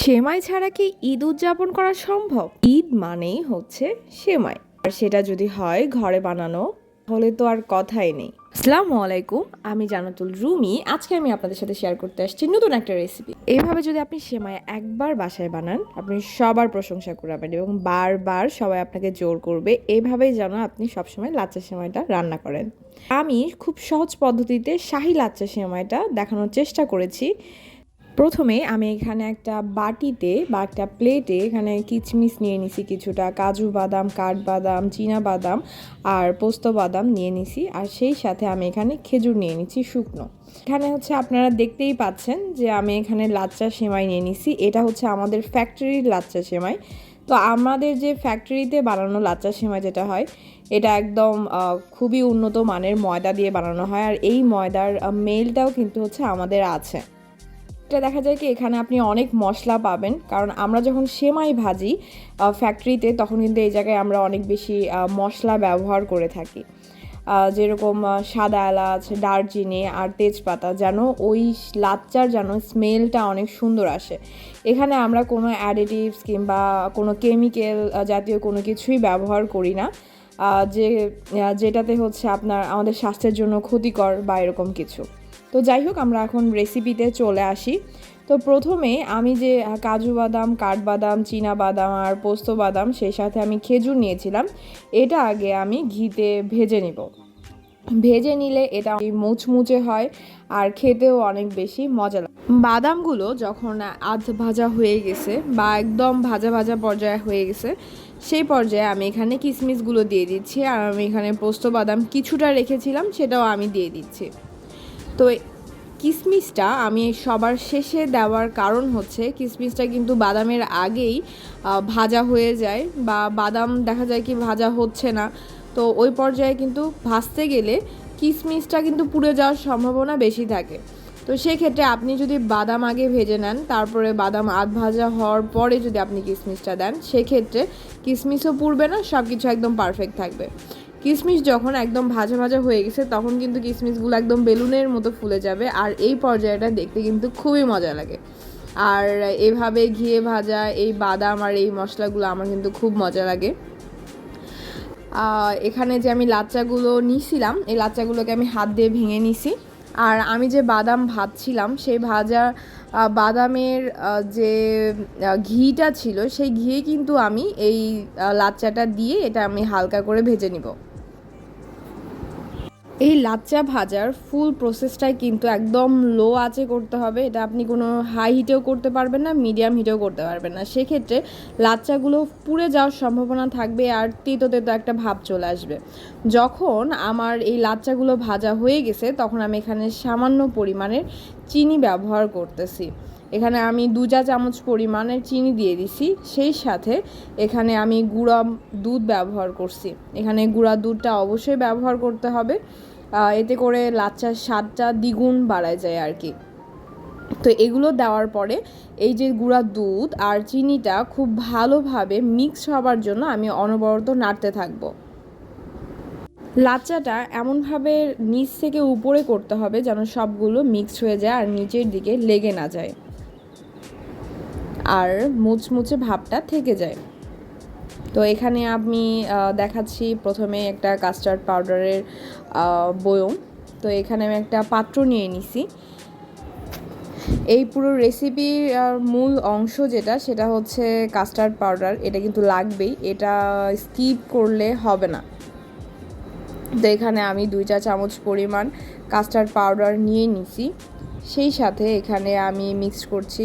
সেমাই ছাড়া কি ঈদ উদযাপন করা সম্ভব? ঈদ মানেই হচ্ছে সেমাই। আর সেটা যদি হয় ঘরে বানানো, তাহলে তো আর কথাই নেই। আসসালামু আলাইকুম, আমি জানাতুল রুমি। আজকে আমি আপনাদের সাথে শেয়ার করতে আসছি নতুন একটা রেসিপি এইভাবে যদি আপনি সেমাই একবার বাসায় বানান, আপনি সবার প্রশংসা করাবেন এবং বারবার সবাই আপনাকে জোর করবে এইভাবেই যেন আপনি সবসময় লাচ্চা সেমাইটা রান্না করেন। আমি খুব সহজ পদ্ধতিতে শাহি লাচ্চা সেমাইটা দেখানোর চেষ্টা করেছি। প্রথমে আমি এখানে একটা বাটিতে বা একটা প্লেটে এখানে কিচমিচ নিয়ে নিছি কিছুটা, কাজু বাদাম, কাঠবাদাম, চীনা বাদাম আর পোস্ত বাদাম নিয়ে নিছি আর সেই সাথে আমি এখানে খেজুর নিয়ে নিচ্ছি শুকনো। এখানে হচ্ছে আপনারা দেখতেই পাচ্ছেন যে আমি এখানে লাচ্চা সেমাই নিয়ে নিছি। এটা হচ্ছে আমাদের ফ্যাক্টরির লাচ্চা সেমাই। তো আমাদের যে ফ্যাক্টরিতে বানানো লাচ্চা সেমাই যেটা হয়, এটা একদম খুবই উন্নত মানের ময়দা দিয়ে বানানো হয় আর এই ময়দার মেলটাও কিন্তু হচ্ছে আমাদের আছে। এটা দেখা যায় কি, এখানে আপনি অনেক মশলা পাবেন। কারণ আমরা যখন সেমাই ভাজি ফ্যাক্টরিতে তখন কিন্তু এই জায়গায় আমরা অনেক বেশি মশলা ব্যবহার করে থাকি। যেরকম সাদা এলাচ, দারচিনি আর তেজপাতা, যেন ওই লাচ্চার যেন স্মেলটা অনেক সুন্দর আসে। এখানে আমরা কোনো অ্যাডিটিভস কিংবা কোনো কেমিক্যাল জাতীয় কোনো কিছুই ব্যবহার করি না। যে যেটাতে হচ্ছে আপনার, আমাদের স্বাস্থ্যের জন্য ক্ষতিকর বা এরকম কিছু। তো যাই হোক আমরা এখন রেসিপিতে চলে আসি। তো প্রথমে আমি যে কাজু বাদাম, কাঠবাদাম, চীনা বাদাম আর পোস্ত বাদাম, সেই সাথে আমি খেজুর নিয়েছিলাম। এটা আগে আমি ঘিতে ভেজে নিব। ভেজে নিলে এটা মুচমুচে হয় আর খেতেও অনেক বেশি মজা লাগে। বাদামগুলো যখন আধ ভাজা হয়ে গেছে বা একদম ভাজা ভাজা পর্যায়ে হয়ে গেছে, সেই পর্যায়ে আমি এখানে কিশমিশগুলো দিয়ে দিচ্ছি। আর আমি এখানে পোস্ত বাদাম কিছুটা রেখেছিলাম, সেটাও আমি দিয়ে দিচ্ছি। তো কিসমিসটা আমি সবার শেষে দেওয়ার কারণ হচ্ছে কিসমিসটা কিন্তু বাদামের আগেই ভাজা হয়ে যায় বা বাদাম দেখা যায় কি ভাজা হচ্ছে না। তো ওই পর্যায়ে কিন্তু ভাজতে গেলে কিসমিসটা কিন্তু পুড়ে যাওয়ার সম্ভাবনা বেশি থাকে। তো সেক্ষেত্রে আপনি যদি বাদাম আগে ভেজে নেন, তারপরে বাদাম আধ ভাজা হওয়ার পরে যদি আপনি কিসমিসটা দেন, সেক্ষেত্রে কিসমিসও পুড়বে না সব কিছু একদম পারফেক্ট থাকবে। কিশমিশ যখন একদম ভাজা ভাজা হয়ে গেছে, তখন কিন্তু কিশমিশগুলো একদম বেলুনের মতো ফুলে যাবে। আর এই পর্যায়টা দেখতে কিন্তু খুবই মজা লাগে। আর এভাবে ঘিয়ে ভাজা, এই বাদাম আর এই মশলাগুলো আমার কিন্তু খুব মজা লাগে। এখানে যে আমি লাচ্চাগুলো নিছিলাম, এই লাচ্চাগুলোকে আমি হাত দিয়ে ভেঙে নিছি। আর আমি যে বাদাম ভাজছিলাম, সেই ভাজা বাদামের যে ঘিটা ছিল, সেই ঘিয়ে কিন্তু আমি এই লাচ্চাটা দিয়ে এটা আমি হালকা করে ভেজে নিব। এই লাচ্চা ভাজার ফুল প্রসেসটাই কিন্তু একদম লো আঁচে করতে হবে। এটা আপনি কোনো হাই হিটেও করতে পারবেন না মিডিয়াম হিটেও করতে পারবেন না। সেক্ষেত্রে লাচ্চাগুলো পুড়ে যাওয়ার সম্ভাবনা থাকবে আর তেতো তেতো একটা ভাব চলে আসবে। যখন আমার এই লাচ্চাগুলো ভাজা হয়ে গেছে, তখন আমি এখানে সামান্য পরিমাণের চিনি ব্যবহার করতেছি। এখানে আমি দু চা চামচ পরিমাণের চিনি দিয়ে দিছি। সেই সাথে এখানে আমি গুঁড়া দুধ ব্যবহার করছি। এখানে গুঁড়া দুধটা অবশ্যই ব্যবহার করতে হবে। এতে করে লাচ্চার স্বাদটা দ্বিগুণ বাড়ায় যায় আর কি। তো এগুলো দেওয়ার পরে এই যে গুঁড়া দুধ আর চিনিটা খুব ভালোভাবে মিক্স হবার জন্য আমি অনবরত নাড়তে থাকব। লাচ্চাটা এমনভাবে নিচ থেকে উপরে করতে হবে যেন সবগুলো মিক্স হয়ে যায় আর নিচের দিকে লেগে না যায়। আর মুচমুচে ভাবটা থেকে যায়। তো এখানে আমি দেখাচ্ছি প্রথমে একটা কাস্টার্ড পাউডারের বয়ম। তো এখানে আমি একটা পাত্র নিয়ে নিছি। এই পুরো রেসিপির মূল অংশ যেটা, সেটা হচ্ছে কাস্টার্ড পাউডার। এটা কিন্তু লাগবেই, এটা স্কিপ করলে হবে না। তো এখানে আমি দুই চা চামচ পরিমাণ কাস্টার্ড পাউডার নিয়ে নিছি। সেই সাথে এখানে আমি মিক্স করছি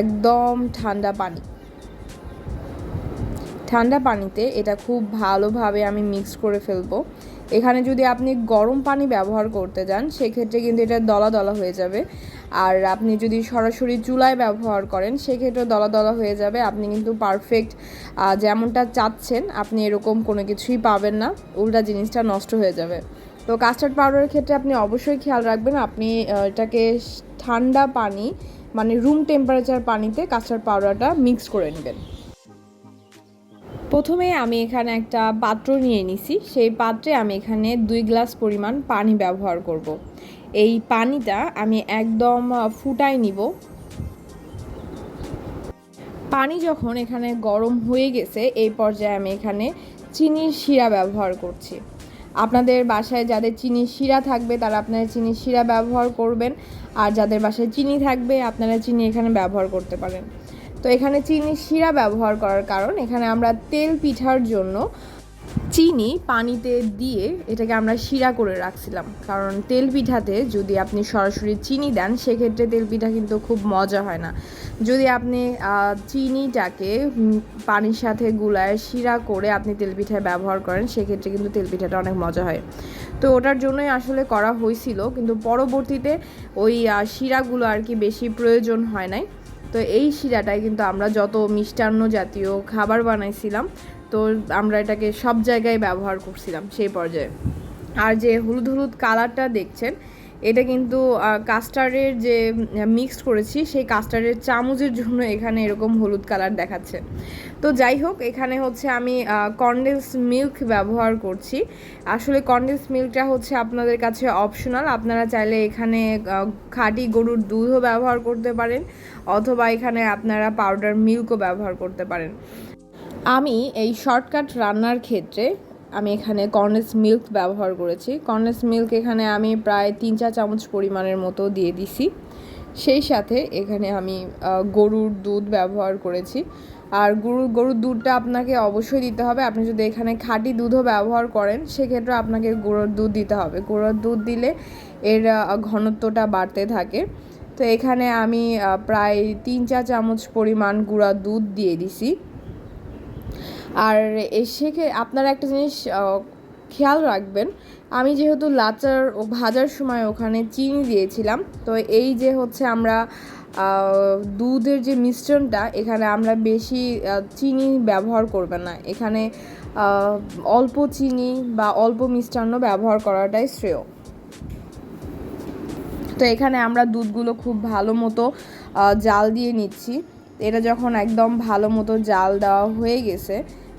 একদম ঠান্ডা পানি। ঠান্ডা পানিতে এটা খুব ভালোভাবে আমি মিক্স করে ফেলব। এখানে যদি আপনি গরম পানি ব্যবহার করতে যান, সেক্ষেত্রে কিন্তু এটা দলা দলা হয়ে যাবে। আর আপনি যদি সরাসরি চুলায় ব্যবহার করেন, সেক্ষেত্রে দলা দলা হয়ে যাবে। আপনি কিন্তু পারফেক্ট যেমনটা চাচ্ছেন, আপনি এরকম কোনো কিছুই পাবেন না। উল্টা জিনিসটা নষ্ট হয়ে যাবে। তো কাস্টার্ড পাউডারের ক্ষেত্রে আপনি অবশ্যই খেয়াল রাখবেন, আপনি এটাকে ঠান্ডা পানি মানে রুম টেম্পারেচার পানিতে কাস্টার্ড পাউডারটা মিক্স করে নেবেন। প্রথমে আমি এখানে একটা পাত্র নিয়ে নিছি। সেই পাত্রে আমি এখানে দুই গ্লাস পরিমাণ পানি ব্যবহার করব। এই পানিটা আমি একদম ফুটাই নিব। পানি যখন এখানে গরম হয়ে গেছে, এই পর্যায়ে আমি এখানে চিনির শিরা ব্যবহার করছি। আপনাদের বাসায় যাদের চিনির শিরা থাকবে, তারা আপনারা চিনির শিরা ব্যবহার করবেন। আর যাদের বাসায় চিনি থাকবে, আপনারা চিনি এখানে ব্যবহার করতে পারেন। তো এখানে চিনি শিরা ব্যবহার করার কারণ, এখানে আমরা তেল পিঠার জন্য চিনি পানিতে দিয়ে এটাকে আমরা শিরা করে রাখছিলাম। কারণ তেল পিঠাতে যদি আপনি সরাসরি চিনি দেন, সেক্ষেত্রে তেল পিঠা কিন্তু খুব মজা হয় না। যদি আপনি চিনিটাকে পানির সাথে গুলায় শিরা করে আপনি তেল পিঠায় ব্যবহার করেন, সেক্ষেত্রে কিন্তু তেল পিঠাটা অনেক মজা হয়। তো ওটার জন্যই আসলে করা হয়েছিল, কিন্তু পরবর্তীতে ওই শিরাগুলো আর কি বেশি প্রয়োজন হয় নাই। তো এই শিরাটাই কিন্তু আমরা যত মিষ্টান্ন জাতীয় খাবার বানাইছিলাম তো আমরা এটাকে সব জায়গায় ব্যবহার করছিলাম সেই পর্যায়ে। আর যে হলুদ হলুদ কালারটা দেখছেন, এটা কিন্তু কাস্টার্ডের যে মিক্সড করেছি, সেই কাস্টার্ডের চামচের জন্য এখানে এরকম হলুদ কালার দেখাচ্ছে। তো যাই হোক, এখানে হচ্ছে আমি কনডেন্স মিল্ক ব্যবহার করছি। আসলে কনডেন্স মিল্কটা হচ্ছে আপনাদের কাছে অপশনাল আপনারা চাইলে এখানে খাঁটি গরুর দুধও ব্যবহার করতে পারেন, অথবা এখানে আপনারা পাউডার মিল্কও ব্যবহার করতে পারেন। আমি এই শর্টকাট রান্নার ক্ষেত্রে আমি এখানে কর্নেস মিল্ক ব্যবহার করেছি। কর্নেস মিল্ক এখানে আমি প্রায় তিন চা চামচ পরিমাণের মতো দিয়ে দিছি। সেই সাথে এখানে আমি গরুর দুধ ব্যবহার করেছি। আর গরুর গরুর দুধটা আপনাকে অবশ্যই দিতে হবে। আপনি যদি এখানে খাঁটি দুধও ব্যবহার করেন সেক্ষেত্রে আপনাকে গরুর দুধ দিতে হবে। গরুর দুধ দিলে এর ঘনত্বটা বাড়তে থাকে। তো এখানে আমি প্রায় তিন চা চামচ পরিমাণ গুঁড়া দুধ দিয়ে দিছি। আর এসে আপনারা একটা জিনিস খেয়াল রাখবেন, আমি যেহেতু লাচার ও ভাজার সময় ওখানে চিনি দিয়েছিলাম, তো এই যে হচ্ছে আমরা দুধের যে মিশ্রণটা, এখানে আমরা বেশি চিনি ব্যবহার করবেন না। এখানে অল্প চিনি বা অল্প মিষ্টান্ন ব্যবহার করাটাই শ্রেয়। তো এখানে আমরা দুধগুলো খুব ভালো মতো জাল দিয়ে নিচ্ছি। এটা যখন একদম ভালো মতো জাল দেওয়া হয়ে গেছে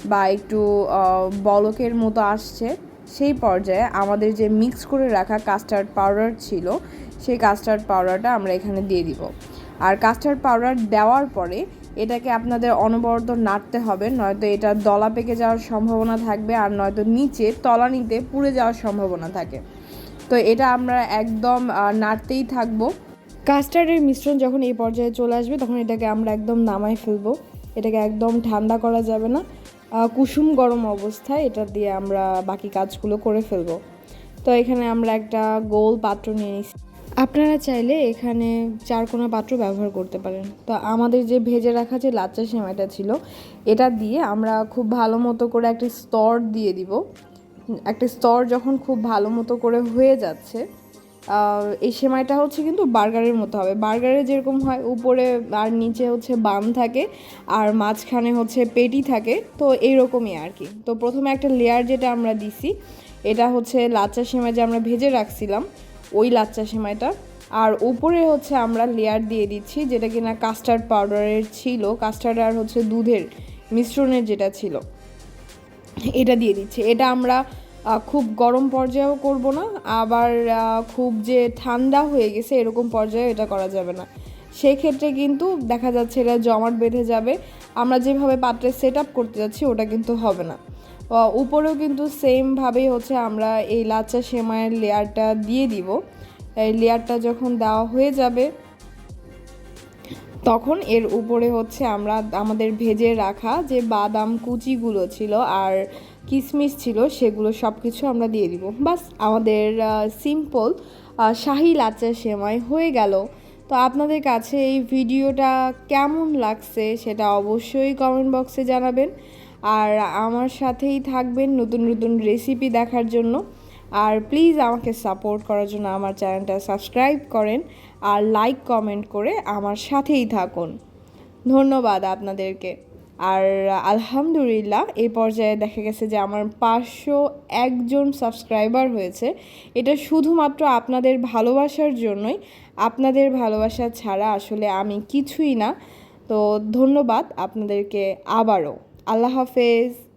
বা একটু বলকের মতো আসছে, সেই পর্যায়ে আমাদের যে মিক্স করে রাখা কাস্টার্ড পাউডার ছিল, সেই কাস্টার্ড পাউডারটা আমরা এখানে দিয়ে দিব। আর কাস্টার্ড পাউডার দেওয়ার পরে এটাকে আপনাদের অনবরত নাড়তে হবে, নয়তো এটা দলা পেকে যাওয়ার সম্ভাবনা থাকবে আর নয়তো নিচে তলানিতে পুড়ে যাওয়ার সম্ভাবনা থাকে। তো এটা আমরা একদম নাড়তেই থাকব। কাস্টার্ডের মিশ্রণ যখন এই পর্যায়ে চলে আসবে, তখন এটাকে আমরা একদম নামাই ফেলব। এটাকে একদম ঠান্ডা করা যাবে না। কুসুম গরম অবস্থায় এটা দিয়ে আমরা বাকি কাজগুলো করে ফেলব। তো এখানে আমরা একটা গোল পাত্র নিয়ে নিচ্ছি আপনারা চাইলে এখানে চারকোনা পাত্র ব্যবহার করতে পারেন। তো আমাদের যে ভেজে রাখা যে লাচ্চা সেমাইটা ছিল, এটা দিয়ে আমরা খুব ভালো মতো করে একটা স্তর দিয়ে দিব। একটা স্তর যখন খুব ভালো মতো করে হয়ে যাচ্ছে এই সেমাইটা হচ্ছে কিন্তু বার্গারের মতো হবে। বার্গারে যেরকম হয়, উপরে আর নিচে হচ্ছে বাম থাকে, আর মাঝখানে হচ্ছে পেটি থাকে, তো এইরকমই আর কি। তো প্রথমে একটা লেয়ার যেটা আমরা দিছি, এটা হচ্ছে লাচ্চা সেমাই যে আমরা ভেজে রাখছিলাম, ওই লাচ্চা সেমাইটা। আর উপরে হচ্ছে আমরা লেয়ার দিয়ে দিচ্ছি, যেটা কিনা কাস্টার্ড পাউডারের ছিল কাস্টার্ড আর হচ্ছে দুধের মিশ্রণের যেটা ছিল, এটা দিয়ে দিচ্ছি। এটা আমরা খুব গরম পর্যায়েও করব না, আবার খুব যে ঠান্ডা হয়ে গেছে এরকম পর্যায়ে এটা করা যাবে না। সেই ক্ষেত্রে কিন্তু দেখা যাচ্ছে এটা জমাট বেঁধে যাবে, আমরা যেভাবে পাত্রে সেট আপ করতে যাচ্ছি ওটা কিন্তু হবে না। উপরেও কিন্তু সেমভাবেই হচ্ছে আমরা এই লাচ্চা সেমাইয়ের লেয়ারটা দিয়ে দিব। এই লেয়ারটা যখন দেওয়া হয়ে যাবে, তখন এর উপরে হচ্ছে আমরা আমাদের ভেজে রাখা যে বাদাম কুচিগুলো ছিল আর কিশমিশ ছিল, সেগুলো সব কিছু আমরা দিয়ে দিব। বাস আমাদের সিম্পল শাহি লাচ্চা সেমাই হয়ে গেল। তো আপনাদের কাছে এই ভিডিওটা কেমন লাগছে সেটা অবশ্যই কমেন্ট বক্সে জানাবেন। আর আমার সাথেই থাকবেন নতুন নতুন রেসিপি দেখার জন্য। আর প্লিজ আমাকে সাপোর্ট করার জন্য আমার চ্যানেলটা সাবস্ক্রাইব করেন আর লাইক কমেন্ট করে আমার সাথেই থাকুন। ধন্যবাদ আপনাদেরকে। আর আলহামদুলিল্লাহ, এই পর্যায়ে দেখা গেছে যে আমার পাঁচশো একজন সাবস্ক্রাইবার হয়েছে। এটা শুধুমাত্র আপনাদের ভালোবাসার জন্যই। আপনাদের ভালোবাসা ছাড়া আসলে আমি কিছুই না। তো ধন্যবাদ আপনাদেরকে আবারও। আল্লাহ হাফেজ।